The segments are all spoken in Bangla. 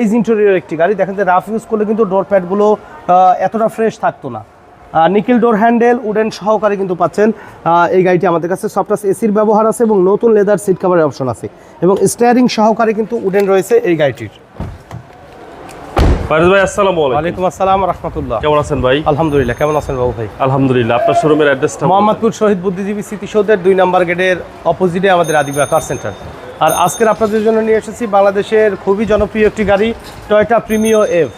এই ইন্টেরিয়র একটি গাড়ি। দেখেন যে রাফ ইউজ করলে কিন্তু ডোর প্যাডগুলো এতটা ফ্রেশ থাকতো না। নিকেল ডোর হ্যান্ডেল উডেন সহকারে কিন্তু পাচ্ছেন এই গাড়িটি আমাদের কাছে। সফটাস এসির ব্যবহার আছে এবং নতুন লেদার সিট কাভারের অপশন আছে। এবং স্টিয়ারিং সহকারে কিন্তু উডেন রয়েছে এই গাড়িটির। ফারিজ ভাই আসসালামু আলাইকুম। ওয়ালাইকুম আসসালাম রহমতুল্লাহ। কেমন আছেন ভাই? আলহামদুলিল্লাহ কেমন আছেন বাবু ভাই? আলহামদুলিল্লাহ আপনার শোরুমের অ্যাড্রেসটা মোহাম্মদপুর শহীদ বুদ্ধিজীবী স্মৃতিসৌধের দুই নম্বর গেটের অপোজিটে আমাদের আদিবা কার সেন্টার আর আজকের আপনাদের জন্য নিয়ে এসেছি বাংলাদেশের খুবই জনপ্রিয় একটি গাড়ি টয়টা প্রিমিও এফ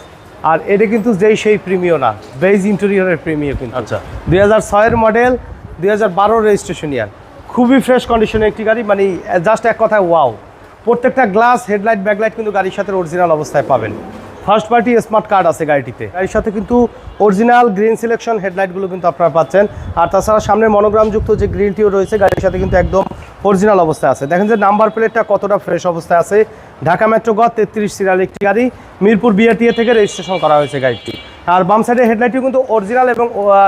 আর এটা কিন্তু যেই সেই প্রিমিও না বেজ ইন্টেরিয়রের প্রিমিও কিন্তু। আচ্ছা। দুই হাজার ছয়ের মডেল দুই হাজার বারোর রেজিস্ট্রেশন ইয়ার। খুবই ফ্রেশ কন্ডিশনের একটি গাড়ি মানে জাস্ট এক কথায় ওয়াও প্রত্যেকটা গ্লাস হেডলাইট ব্যাকলাইট কিন্তু গাড়ির সাথে অরিজিনাল অবস্থায় পাবেন। ফার্স্ট পার্টি স্মার্ট কার্ড আছে গাড়িটিতে। গাড়ির সাথে কিন্তু অরিজিনাল গ্রিন সিলেকশন হেডলাইটগুলো কিন্তু আপনারা পাচ্ছেন। আর তাছাড়া সামনে মনোগ্রামযুক্ত যে গ্রিলটিও রয়েছে গাড়ির সাথে কিন্তু একদম অরিজিনাল অবস্থায় আছে। দেখেন যে নাম্বার প্লেটটা কতটা ফ্রেশ অবস্থায় আছে। ঢাকা মেট্রো গ তেত্রিশ সিরিয়াল একটি গাড়ি। মিরপুর বিআরটিএ থেকে রেজিস্ট্রেশন করা হয়েছে গাড়িটি। আর বাম সাইডের হেডলাইটটি কিন্তু অরিজিনাল এবং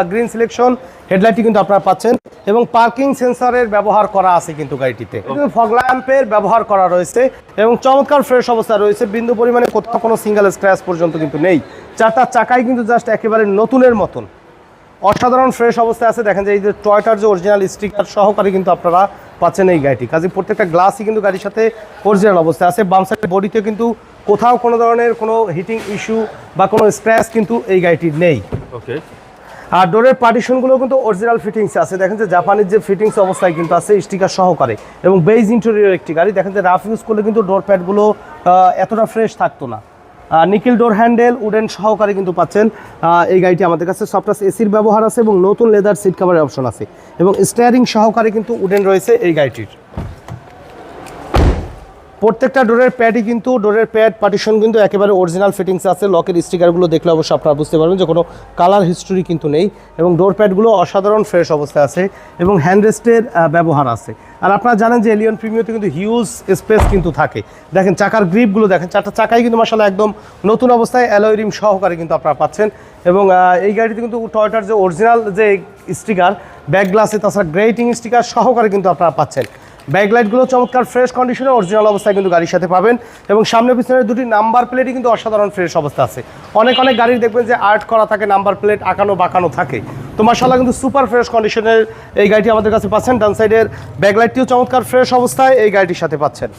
গ্রিন সিলেকশন হেডলাইটটি কিন্তু আপনারা পাচ্ছেন। এবং পার্কিং সেন্সরের ব্যবহার করা আছে কিন্তু গাড়িটিতে। ফগ ল্যাম্পের ব্যবহার করা রয়েছে এবং চমৎকার ফ্রেশ অবস্থা রয়েছে। বিন্দু পরিমাণে কোথাও কোনো সিঙ্গেল স্ক্র্যাচ পর্যন্ত কিন্তু নেই। চারটার চাকাই কিন্তু জাস্ট একেবারে নতুনের মতন। অসাধারণ ফ্রেশ অবস্থায় আছে। দেখেন যে এই যে টয়টার যে অরিজিনাল স্টিকার সহকারে কিন্তু আপনারা পাচ্ছেন এই গাড়িটি। কাজে প্রত্যেকটা গ্লাসই কিন্তু গাড়ির সাথে অরিজিনাল অবস্থায় আছে। বাম সাইড বডিতে কিন্তু কোথাও কোনো ধরনের কোনো হিটিং ইস্যু বা কোনো স্ক্র্যাচ কিন্তু এই গাড়িটির নেই। ওকে আর ডোরের পার্টিশনগুলো কিন্তু অরিজিনাল ফিটিংস আছে। দেখেন যে জাপানের যে ফিটিংস অবস্থায় কিন্তু আছে স্টিকার সহকারে। এবং বেজ ইন্টেরিয়র একটি গাড়ি। দেখেন যে রাফ ইউজ করলে কিন্তু ডোর প্যাডগুলো এতটা ফ্রেশ থাকতো না। নিকেল ডোর হ্যান্ডেল, উডেন সহকারে কিন্তু পাচ্ছেন এই গাড়িটি আমাদের কাছে। সফটাস এসির ব্যবহার আছে এবং নতুন লেদার সিট কাভারের অপশন আছে। এবং স্টিয়ারিং সহকারে কিন্তু উডেন রয়েছে এই গাড়িটির। প্রত্যেকটা ডোরের প্যাডই কিন্তু, ডোরের প্যাড পার্টিশন কিন্তু একেবারে অরিজিনাল ফিটিংস আছে। লকের স্টিকারগুলো দেখলে অবশ্যই আপনারা বুঝতে পারবেন যে কোনো কালার হিস্টোরি কিন্তু নেই এবং ডোর প্যাডগুলো অসাধারণ ফ্রেশ অবস্থায় আছে এবং হ্যান্ডরেস্টের ব্যবহার আছে। আর আপনারা জানেন যে এলিয়ন প্রিমিয়তে কিন্তু হিউজ স্পেস কিন্তু থাকে। দেখেন চাকার গ্রিপগুলো দেখেন, চারটা চাকাই কিন্তু মাসাল্লাহ একদম নতুন অবস্থায় অ্যালয় রিম সহকারে কিন্তু আপনারা পাচ্ছেন। এবং এই গাড়িতে কিন্তু টয়টার যে অরিজিনাল যে স্টিকার ব্যাক গ্লাসে তাছাড়া গ্রেটিং স্টিকার সহকারে কিন্তু আপনারা পাচ্ছেন। ব্যাকলাইটগুলো চমৎকার ফ্রেশ কন্ডিশনে অরিজিনাল অবস্থায় কিন্তু গাড়ির সাথে পাবেন এবং সামনে পিছনের দুটি নাম্বার প্লেটই কিন্তু অসাধারণ ফ্রেশ অবস্থা আছে। অনেক অনেক গাড়ির দেখবেন যে আর্ট করা থাকে নাম্বার প্লেট আঁকানো, বাঁকানো থাকে। তো মার্শাল্লাহ কিন্তু সুপার ফ্রেশ কন্ডিশনের এই গাড়িটি আমাদের কাছে পাচ্ছেন। ডান সাইডের ব্যাকলাইটটিও চমৎকার ফ্রেশ অবস্থায় এই গাড়িটির সাথে পাচ্ছেন।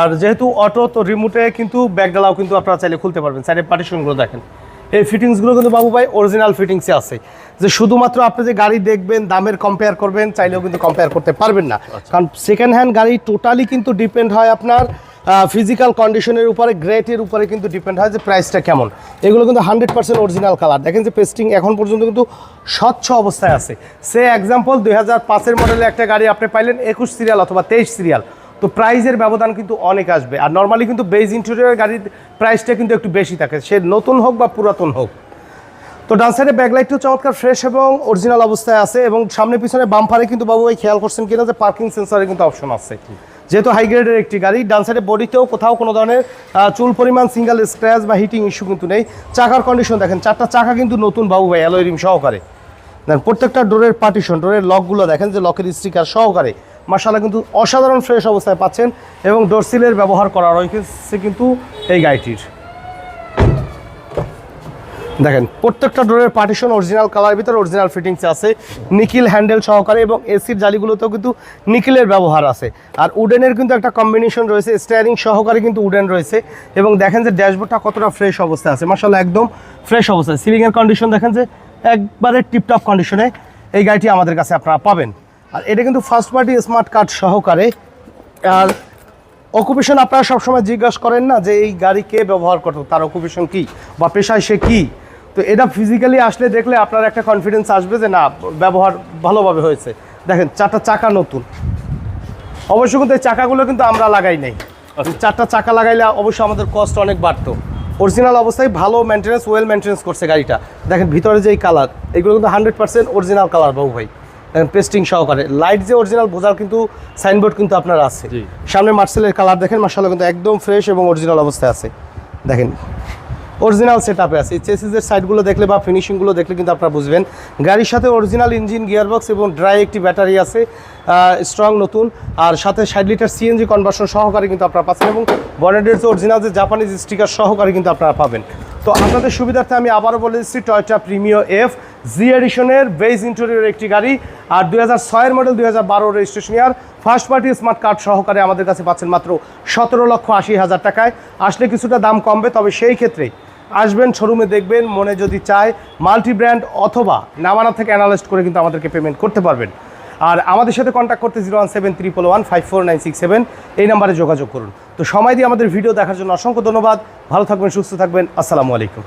আর যেহেতু অটো তো রিমোটে কিন্তু ব্যাকডালাও কিন্তু আপনারা চাইলে খুলতে পারবেন। সাইডের পার্টিশনগুলো দেখেন। এই ফিটিংসগুলো কিন্তু বাবু ভাই অরিজিনাল ফিটিংসে আছে। যে শুধুমাত্র আপনি যে গাড়ি দেখবেন দামের কম্পেয়ার করবেন চাইলেও কিন্তু কম্পেয়ার করতে পারবেন না। কারণ সেকেন্ড হ্যান্ড গাড়ি টোটালি কিন্তু ডিপেন্ড হয় আপনার ফিজিক্যাল কন্ডিশনের উপরে গ্রেটের উপরে কিন্তু ডিপেন্ড হয় যে প্রাইসটা কেমন। এগুলো কিন্তু হান্ড্রেড পার্সেন্ট অরিজিনাল কালার দেখেন যে পেস্টিং এখন পর্যন্ত কিন্তু স্বচ্ছ অবস্থায় আছে। সে এক্সাম্পল দুই হাজার পাঁচের মডেলে একটা গাড়ি আপনি পাইলেন একুশ সিরিয়াল অথবা তেইশ সিরিয়াল তো প্রাইজের ব্যবধান কিন্তু অনেক আসবে। আর নর্মালি কিন্তু বেজ ইন্টেরিয়র গাড়ির প্রাইসটা কিন্তু একটু বেশি থাকে। সে নতুন হোক বা পুরাতন হোক। তো ডান সাইডে ব্যাকলাইটটিও চমৎকার ফ্রেশ এবং অরিজিনাল অবস্থায় আছে এবং সামনে পিছনে বাম্পারে কিন্তু বাবু ভাই খেয়াল করছেন কিনা যে পার্কিং সেন্সরের কিন্তু অপশন আছে। যেহেতু হাই গ্রেডের একটি গাড়ি ডান সাইডে বডিতেও কোথাও কোনো ধরনের চুল পরিমাণ সিঙ্গেল স্ক্র্যাচ বা হিটিং ইস্যু কিন্তু নেই। চাকার কন্ডিশন দেখেন, চারটা চাকা কিন্তু নতুন বাবু ভাই অ্যালয় রিম সহকারে। দেখেন প্রত্যেকটা ডোরের পার্টিশন ডোরের লকগুলো দেখেন যে লকের স্টিকার সহকারে। মাসালা কিন্তু অসাধারণ ফ্রেশ অবস্থায় পাচ্ছেন এবং ডোরসিলের ব্যবহার করা রয়েছে কিন্তু এই গাড়িটির। দেখেন, প্রত্যেকটা ডোরের পার্টিশন অরিজিনাল কালার ভিতরে অরিজিনাল ফিটিংস আছে নিকিল হ্যান্ডেল সহকারে এবং এসির জালিগুলোতেও কিন্তু নিকিলের ব্যবহার আছে। আর উডেনের কিন্তু একটা কম্বিনেশন রয়েছে স্টিয়ারিং সহকারে কিন্তু উডেন রয়েছে এবং দেখেন যে ড্যাশবোর্ডটা কতটা ফ্রেশ অবস্থায় আছে মাসাল্লাহ একদম ফ্রেশ অবস্থায়। সিলিংয়ের কন্ডিশন দেখেন যে একবারে টিপটপ কন্ডিশনে এই গাড়িটি আমাদের কাছে আপনারা পাবেন। আর এটা কিন্তু ফার্স্ট পার্টি স্মার্ট কার্ড সহকারে। আর অকুপেশন আপনারা সবসময় জিজ্ঞাসা করেন না যে এই গাড়ি কে ব্যবহার করতো তার অকুপেশন কি বা পেশায় সে কি? তো এটা ফিজিক্যালি আসলে দেখলে আপনার একটা কনফিডেন্স আসবে যে না ব্যবহার ভালোভাবে হয়েছে। দেখেন চারটা চাকা নতুন। অবশ্য কিন্তু এই চাকাগুলো কিন্তু আমরা লাগাই নাই। চারটা চাকা লাগাইলে অবশ্যই আমাদের কস্ট অনেক বাড়তো। অরিজিনাল অবস্থায় ভালো মেনটেন্স ওয়েল মেনটেন্স করছে গাড়িটা। দেখেন ভিতরে যে এই কালার এগুলো কিন্তু হান্ড্রেড পার্সেন্ট অরিজিনাল কালার বাবু ভাই। পেস্টিং সহকারে। লাইট যে অরিজিনাল বোঝার কিন্তু সাইনবোর্ড কিন্তু আপনার আছে। সামনে মার্সেলের কালার দেখেন মার্শাল্লাহ কিন্তু একদম ফ্রেশ এবং অরিজিনাল অবস্থায় আছে। দেখেন অরিজিনাল সেট আপে আছে চেসিসের সাইডগুলো দেখলে বা ফিনিশিংগুলো দেখলে কিন্তু আপনারা বুঝবেন। গাড়ির সাথে অরিজিনাল ইঞ্জিন গিয়ারবক্স এবং ড্রাই একটি ব্যাটারি আছে। স্ট্রং নতুন। আর সাথে ষাট লিটার সিএনজি কনভার্সন সহকারে কিন্তু আপনারা পাচ্ছেন এবং বনেটের যে অরিজিনাল যে জাপানিজ স্টিকার সহকারে কিন্তু আপনারা পাবেন। তো আপনাদের সুবিধার্থে আমি আবারও বলে দিচ্ছি টয়টা প্রিমিও এফ জি এডিশনের বেস ইন্টেরিয়র একটি গাড়ি আর দুই হাজার মডেল দুই হাজার বারো registration year first party smart card সহকারে আমাদের কাছে পাচ্ছেন মাত্র সতেরো লক্ষ আশি হাজার টাকায়। আসলে কিছুটা দাম কমবে, তবে সেই ক্ষেত্রে আসবেন শোরুমে দেখবেন, মনে যদি চায় মাল্টি ব্র্যান্ড অথবা নামানা থেকে অ্যানালাইস্ট করে কিন্তু আমাদেরকে পেমেন্ট করতে পারবেন। আর আমাদের সাথে কন্ট্যাক্ট করতে zero one seven triple one five four nine six seven এই নাম্বারে যোগাযোগ করুন। তো সময় দিয়ে আমাদের ভিডিও দেখার জন্য অসংখ্য ধন্যবাদ। ভালো থাকবেন, সুস্থ থাকবেন। আসসালামু আলাইকুম।